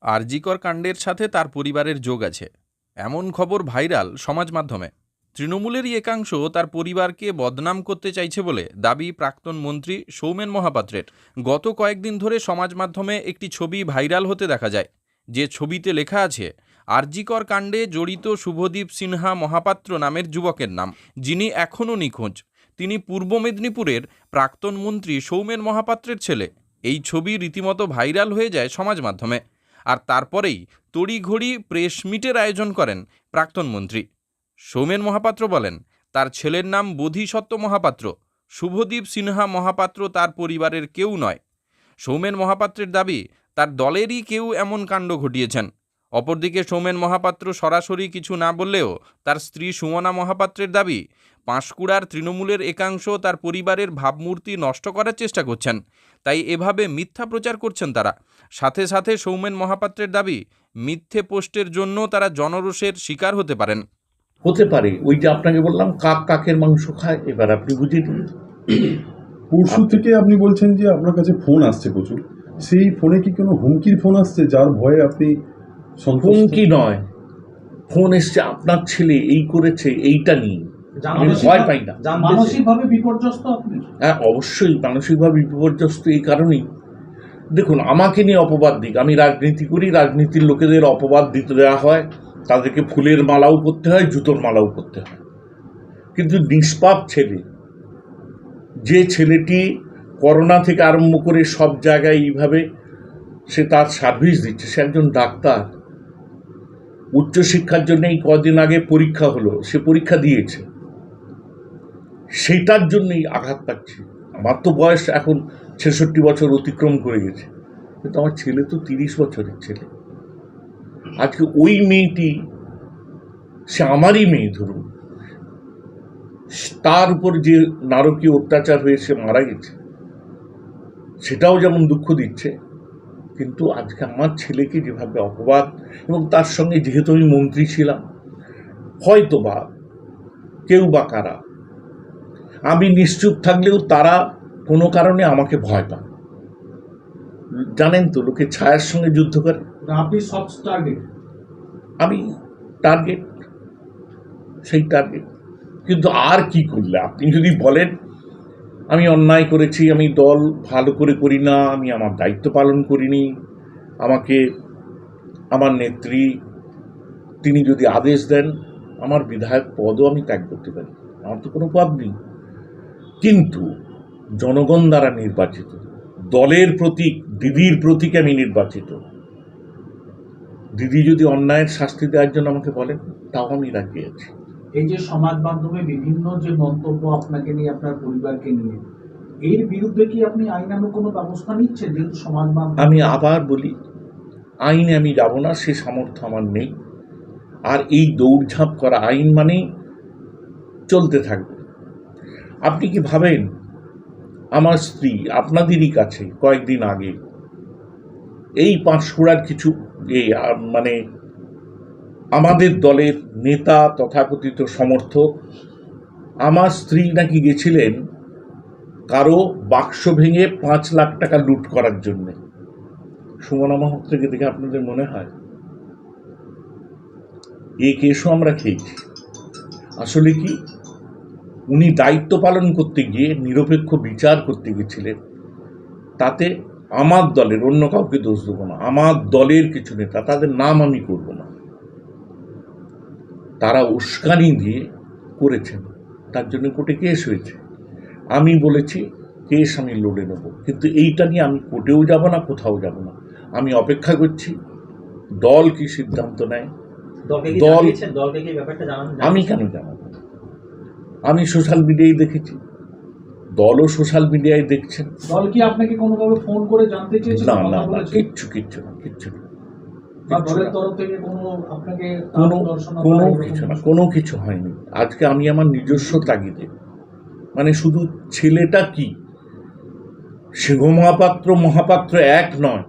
আরজিকর কাণ্ডের সাথে তার পরিবারের যোগ আছে। এমন খবর ভাইরাল সমাজ মাধ্যমে। তৃণমূলেরই একাংশ তার পরিবারকে বদনাম করতে চাইছে বলে দাবি প্রাক্তন মন্ত্রী সৌমেন মহাপাত্রের। গত কয়েকদিন ধরে সমাজ মাধ্যমে একটি ছবি ভাইরাল হতে দেখা যায়। যে ছবিতে লেখা আছে, আরজিকর কাণ্ডে জড়িত শুভদীপ সিনহা মহাপাত্র নামের যুবকের নাম, যিনি এখনও নিখোঁজ। তিনি পূর্ব মেদিনীপুরের প্রাক্তন মন্ত্রী সৌমেন মহাপাত্রের ছেলে। এই ছবি রীতিমতো ভাইরাল হয়ে যায় সমাজ মাধ্যমে। আর তারপরেই তড়িঘড়ি প্রেস মিটের আয়োজন করেন প্রাক্তন মন্ত্রী। সৌমেন মহাপাত্র বলেন, তার ছেলের নাম বোধিসত্ত্ব মহাপাত্র, শুভদীপ সিনহা মহাপাত্র তার পরিবারের কেউ নয়। সৌমেন মহাপাত্রের দাবি, তার দলেরই কেউ এমন কাণ্ড ঘটিয়েছেন। অপরদিকে সৌমেন মহাপাত্র সরাসরি কিছু না বললেও তার স্ত্রী সুমনা মহাপাত্রের দাবি, পাঁশকুড়ার তৃণমূলের একাংশ তার পরিবারের ভাবমূর্তি নষ্ট করার চেষ্টা করছেন। তাই এভাবে মিথ্যা প্রচার করছেন তারা। সাথে সাথে সৌমেন মহাপাত্রের দাবি মিথ্যে পোস্টের জন্য তারা জনরোষের শিকার হতে পারেন। হতে পারে ওই যে আপনাকে বললাম কাক কাকের মাংস খায় এবার আপনি বুঝে নিন পরশু থেকে আপনি বলছেন যে আপনার কাছে ফোন আসছে প্রচুর। সেই ফোনে কি কোনো হুমকির ফোন আসছে যার ভয়ে আপনি? হুমকি নয়। ফোন এসছে আপনার ছেলে এই করেছে এইটা নিয়ে। আমি ভয় পাই না। মানসিকভাবে বিপর্যস্ত আপনি? হ্যাঁ অবশ্যই মানসিকভাবে বিপর্যস্ত এই কারণেই। দেখুন, আমাকে নিয়ে অপবাদ দিক। আমি রাজনীতি করি, রাজনীতির লোকেদের অপবাদ দিতে দেওয়া হয়। তাদেরকে ফুলের মালাও করতে হয়, জুতোর মালাও করতে হয়। কিন্তু নিষ্পাপ ছেলে, যে ছেলেটি করোনা থেকে আরম্ভ করে সব জায়গায় এইভাবে সে তার সার্ভিস দিচ্ছে, সে একজন ডাক্তার। উচ্চশিক্ষার জন্য এই কদিন আগে পরীক্ষা হলো, সে পরীক্ষা দিয়েছে। সেটার জন্যই আঘাত পাচ্ছি। আমার তো বয়স এখন ছেষট্টি বছর অতিক্রম করে গেছে। কিন্তু আমার ছেলে তো তিরিশ বছরের ছেলে। আজকে ওই মেয়েটি, সে আমারই মেয়ে ধরুন, তার উপর যে নারকীয় অত্যাচার হয়ে সে মারা গেছে, সেটাও যেমন দুঃখ দিচ্ছে, কিন্তু আজকে আমার ছেলেকে যেভাবে অপবাদ, এবং তার সঙ্গে যেহেতু আমি মন্ত্রী ছিলাম হয়তো বা কেউ বা কারা, আমি নিশ্চুপ থাকলেও তারা কোনো কারণে আমাকে ভয় পান। জানেন তো লোকে ছায়ার সঙ্গে যুদ্ধ করে। আপনি সব টার্গেট আমি টার্গেট সেই টার্গেট কিন্তু আর কি করলে? আপনি যদি বলেন আমি অন্যায় করেছি আমি দল ভালো করে করি না আমি আমার দায়িত্ব পালন করিনি আমাকে আমার নেত্রী তিনি যদি আদেশ দেন আমার বিধায়ক পদও আমি ত্যাগ করতে পারি। আমার তো কোনো পদ নেই। কিন্তু জনগণ দ্বারা নির্বাচিত। দলের প্রতীক দিদির প্রতীক আমি নির্বাচিত। দিদি যদি অন্যায়ের শাস্তি দেওয়ার জন্য আমাকে বলেন তাও আমি রাজি আছি। এই যে সমাজ মাধ্যমে বিভিন্ন যে মন্তব্য আপনাকে নিয়ে আপনার পরিবারকে নিয়ে এর বিরুদ্ধে কি আপনি আইনানুগ কোনো ব্যবস্থা নিচ্ছেন? যেহেতু সমাজ মাধ্যম আমি আবার বলি আইনে আমি যাব না সে সামর্থ্য আমার নেই। আর এই দৌড়ঝাঁপ করা আইন মানেই চলতে থাকবে। আপনি কি ভাবেন আমার স্ত্রী আপনাদেরই কাছে, কয়েকদিন আগে। এই পাঁশকুড়ার কিছু এই মানে আমাদের দলের নেতা তথাকথিত সমর্থক, আমার স্ত্রী নাকি গেছিলেন কারও বাক্স ভেঙে পাঁচ লাখ টাকা লুট করার জন্যে। সুমনা মাহাত্রকে দেখে আপনাদের মনে হয়? এই কেসও আমরা খেয়েছি। আসলে কি উনি দায়িত্ব পালন করতে গিয়ে নিরপেক্ষ বিচার করতে গেছিলেন। তাতে আমার দলের অন্য কাউকে দোষ দেবো না। আমার দলের কিছু নেতা তাদের নাম আমি করব না। তারা উস্কানি দিয়ে করেছেন। তার জন্য কোর্টে কেস হয়েছে। আমি বলেছি কেস আমি লড়ে নেব। কিন্তু এইটা নিয়ে আমি কোর্টেও যাব না কোথাও যাব না। আমি অপেক্ষা করছি দল কি সিদ্ধান্ত নেয়? দল- আমি কেন জানাব? আমি সোশ্যাল মিডিয়ায় দেখেছি। দলও সোশ্যাল মিডিয়ায় দেখছেন। দল কি আপনাকে কোনোভাবে ফোন করে জানতে চেয়েছিল না না না কিচ্ছু কিচ্ছু না কিচ্ছু না। কোনো কিছু না কোনো কিছু হয়নি। আজকে আমি আমার নিজস্ব তাগিদে। মানে শুধু ছেলেটা কি? সিংহ মহাপাত্র মহাপাত্র এক নয়।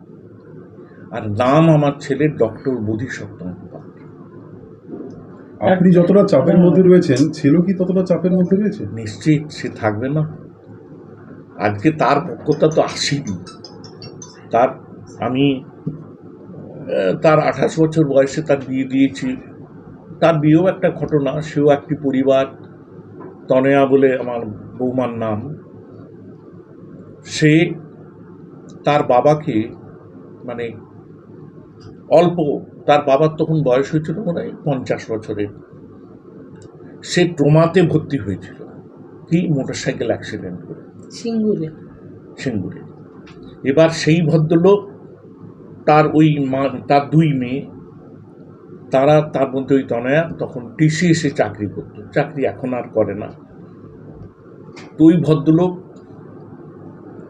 আর নাম আমার ছেলের ডক্টর বোধিসত্ত্ব। আপনি যতটা চাপের মধ্যে রয়েছেন, ছেলে কি ততটা চাপের মধ্যে রয়েছে? নিশ্চিত সে থাকবে না। আজকে তার পক্ষতা তো আসেনি। তার আমি তার আঠাশ বছর বয়সে তার বিয়ে দিয়েছি। তার বিয়েও একটা ঘটনা, সেও একটি পরিবার, তনয়া বলে আমার বৌমার নাম। সে তার বাবাকে মানে অল্প তার বাবার তখন বয়স হয়েছিল মনে হয় পঞ্চাশ বছরের। সে ট্রোমাতে ভর্তি হয়েছিল। কি? মোটরসাইকেল অ্যাক্সিডেন্ট করে। সিঙ্গুরে। সিঙ্গুরে। এবার সেই ভদ্রলোক তার ওই মা তার দুই মেয়ে তারা তার মধ্যে ওই তনয়া তখন টিসিএসে চাকরি করতো। চাকরি এখন আর করে না। তো ওই ভদ্রলোক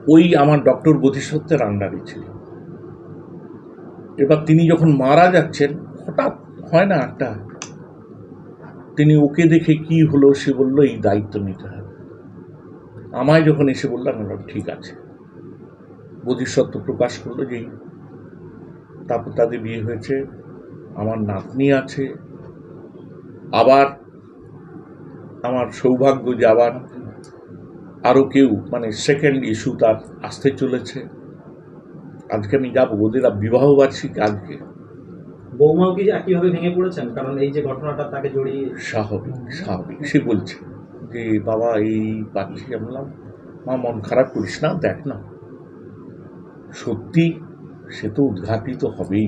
ওই আমার ডক্টর বোধিসত্ত্বের আন্ডারে ছিল। এবার তিনি যখন মারা যাচ্ছেন, হঠাৎ হয় না একটা? তিনি ওকে দেখে কি হলো সে বলল, এই দায়িত্ব নিতে হবে। আমায় যখন এসে বললাম, ঠিক আছে। বোধিসত্ত্ব প্রকাশ করল যে, তারপর তাদের বিয়ে হয়েছে, আমার নাতনি আছে, আবার আমার সৌভাগ্য যে আবার আরও কেউ মানে সেকেন্ড ইস্যু তার আসতে চলেছে। আজকে আমি যাব ওদের বিবাহ বার্ষিক আজকে। বৌমাও কি একইভাবে ভেঙে পড়েছেন? কারণ এই যে ঘটনাটা তাকে জড়িয়ে স্বাভাবিক স্বাভাবিক। সে বলছে যে বাবা এই পাচ্ছি আমি বললাম মা মন খারাপ করিস না দেখ না। সত্যি সে তো উদ্ঘাটিত হবেই।